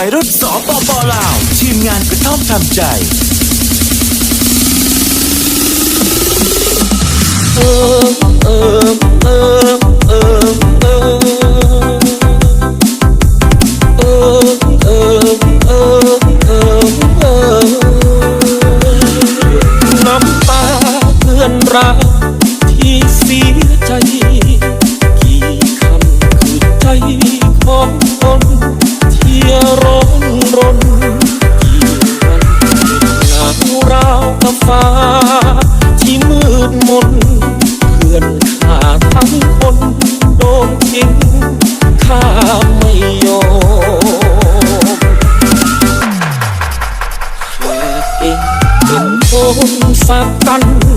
มัยรุ่นสอปปลาว ทีมงานกระท่อมทำใจ เออเออเออเออเอน้ำตาเพื่อนรักที่เสียใจ กี่คำคือใจ นเพื่อนข้าทั้งคนโดนทิ้งข้าไม่ยอมแค่เองเป็นคนสักกัน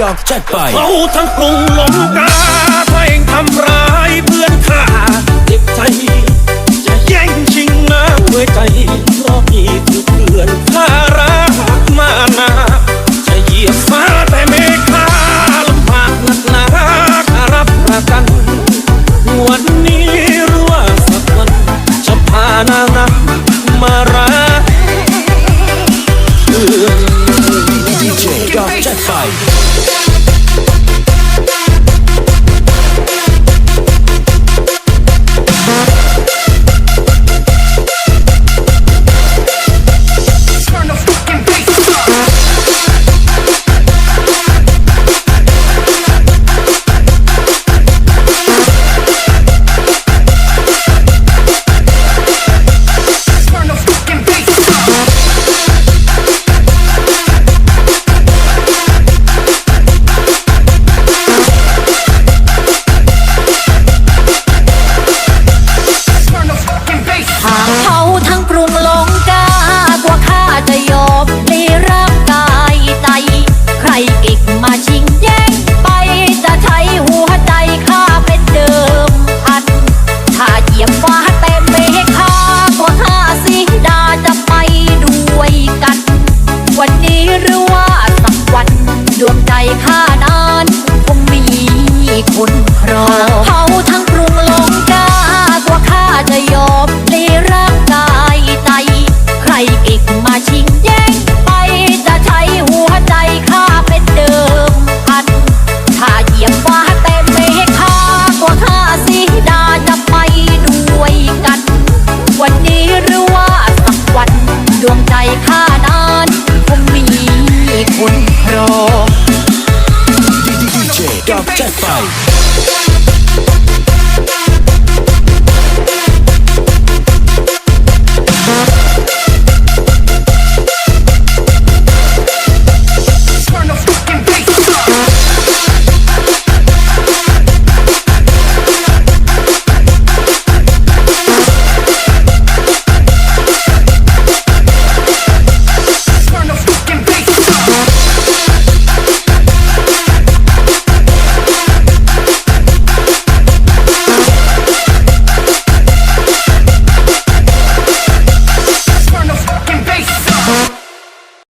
ยอมจัดไปเขาทั้งกรุงลงกาเพลงทำร้ายเพื่อนข้า Five. ดวงใจข้านานคงม่มีคนครองเขาทั้ง Tech Fight.